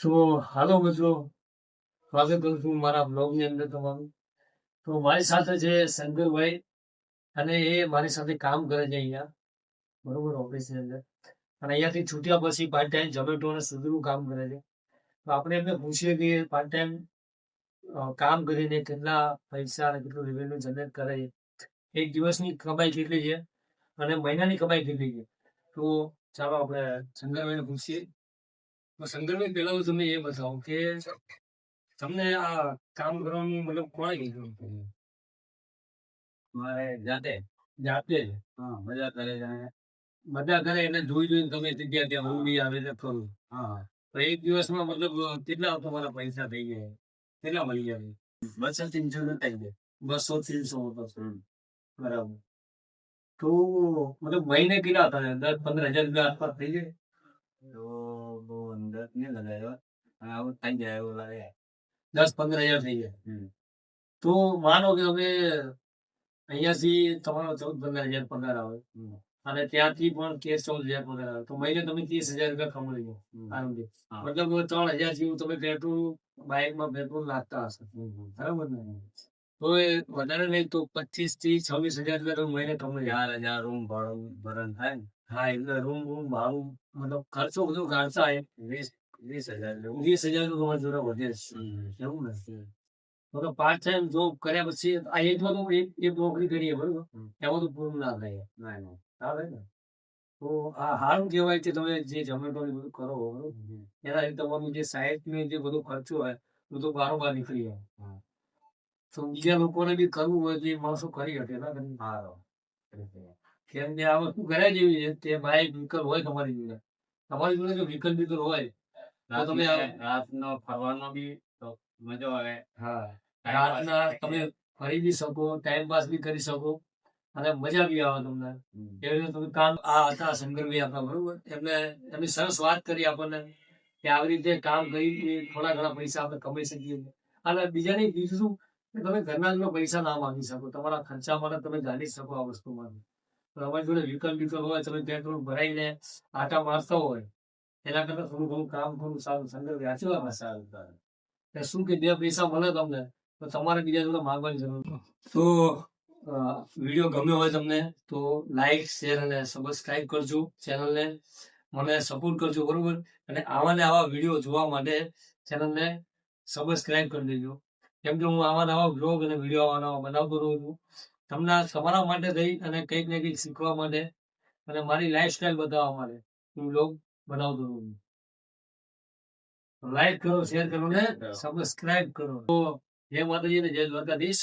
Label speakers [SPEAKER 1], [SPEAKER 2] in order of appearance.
[SPEAKER 1] તો હાલો મિત્રો? સ્વાગત કરું છું મારા બ્લોગની અંદર તમારું. તો મારી સાથે છે શંકરભાઈ અને એ મારી સાથે કામ કરે છે અહીંયા. બરોબર ઓફિસની અંદર. અને અહીંયાથી છૂટ્યા પછી પાર્ટ ટાઈમ ઝોમેટો અને સુધીનું કામ કરે છે. તો આપણે એમને પૂછીએ કે પાર્ટ ટાઈમ કામ કરીને કેટલા પૈસા અને કેટલું રેવન્યુ જનરેટ કરે છે. એક દિવસની કમાઈ કેટલી છે અને મહિનાની કમાઈ કેટલી છે? તો ચાલો આપણે શંકરભાઈને પૂછીએ. તો પેલા હું તમને એ બતાવો કે તમને આ કામ કરવાનું મતલબ કોણે કીધું?
[SPEAKER 2] મારે જાતે.
[SPEAKER 1] જાતે જ?
[SPEAKER 2] હા મજા કરે
[SPEAKER 1] બધા કરે એને જોઈ જોઈને તમે જગ્યા ત્યાં હું બી આવે છે ખરું
[SPEAKER 2] હા.
[SPEAKER 1] તો એક દિવસમાં મતલબ કેટલા તમારા પૈસા થઈ ગયા? કેટલા મળી જાય
[SPEAKER 2] બસો ત્રણસો નો થઈ જાય
[SPEAKER 1] બસો ત્રણસો બરાબર. તો મતલબ મહિને કેટલા હતા? દસ પંદર હજાર રૂપિયા આસપાસ થઈ જાય
[SPEAKER 2] તો બહુ અંદર લગાવ્યો આવું થઈ જાય એવું લાગે
[SPEAKER 1] દસ પંદર હજાર થઈ જાય. તો માનો કે અમે અહીંયાથી તમારો ચૌદ પંદર હજાર પગાર આવે. અને ત્યાંથી પણ તેર ચૌદ હજાર પગાર આવે. તો મહિને તમે ત્રીસ હજાર રૂપિયા કમાઈ
[SPEAKER 2] લો.
[SPEAKER 1] આરામથી. મતલબ ત્રણ હજાર જેવું તમે પેટ્રોલ બાઇકમાં પેટ્રોલ નાખતા હશે. બરાબર ને? તો એ વધારે નહીં તો પચીસથી છવ્વીસ હજાર રૂપિયા મહિને કમાઈ
[SPEAKER 2] ચાર હજાર રૂમ ભાડું ભરણ થાય ને.
[SPEAKER 1] હા એટલે રૂમ રૂમ ભાવ મતલબ ખર્ચો બધું કાઢતા એમ.
[SPEAKER 2] વીસ વીસ હજાર
[SPEAKER 1] વીસ હજારનું તમારે જોડે વધે. એવું નથી મતલબ પાર્ટ ટાઈમ જોબ કર્યા પછી આ એજમાં તો એક નોકરી કરીએ બરોબર? એમાં તો પૂરું ના થાય.
[SPEAKER 2] ના ના.
[SPEAKER 1] આવે ને? તો આ સારું કહેવાય કે તમે જે જમેટો બધું કરો બરોબર?
[SPEAKER 2] એના
[SPEAKER 1] લીધે તમારું જે સાઈડ ને જે બધું ખર્ચો હોય બધું બારોબાર નીકળી જાય. તો બીજા લોકોને બી કરવું હોય તો એ માણસો કરી શકે ના કરી
[SPEAKER 2] સારો
[SPEAKER 1] કેમ કે આ વસ્તુ કર્યા જેવી છે તે બાઈક વિકલ્પ હોય તમારી જોડે. તમારી જોડે જો વિકલ્પ વિકલ્પ હોય તો તમે
[SPEAKER 2] રાતનો ફરવાનો બી મજો આવે.
[SPEAKER 1] હા રાતના તમે ફરી બી શકો ટાઈમ પાસ બી કરી શકો અને મજા બી આવે તમને. એવી રીતે તમે કામ આ હતા શંકરભાઈ આપણા બરોબર એમને એમની સરસ વાત કરી આપણને કે આવી રીતે કામ કરી થોડા ઘણા પૈસા આપણે કમાઈ શકીએ અને બીજાની બીજું શું કે તમે ઘરના જ પૈસા ના માંગી શકો તમારા ખર્ચા માટે તમે જાણી શકો આ વસ્તુમાંથી. તો તમારી જોડે વિકલ્પ વિકલ્પ હોય, તમે પેટ્રોલ ભરાઈને આટા મારતા હોય, એના કરતા થોડું ઘણું કામ થોડું સારું શંકરભાઈ આશીર્વાદ
[SPEAKER 2] સારું સારું
[SPEAKER 1] શું કે બે પૈસા મળે તમને, તો તમારે બીજા જોડે માંગવાની જરૂર તો વીડિયો ગમ્યો હોય તમને, તો લાઈક, શેર અને સબસ્ક્રાઇબ કરજો ચેનલને. મને સપોર્ટ કરજો, બરોબર? અને આવા ને આવા વીડિયો જોવા માટે ચેનલને સબસ્ક્રાઇબ કરી દેજો. કેમ કે હું આવા નવા બ્લોગ અને વીડિયો આવા નવા બનાવતો રહું છું. તમને તમારા માટે થઈ અને કંઈક ને કંઈક શીખવા માટે અને મારી લાઈફસ્ટાઈલ બતાવવા માટે હું બ્લોગ બનાવતો રહું લાઈક કરો શેર કરો ને સબસ્ક્રાઈબ કરો. તો જય માતાજી ને જય દ્વારકાધીશ.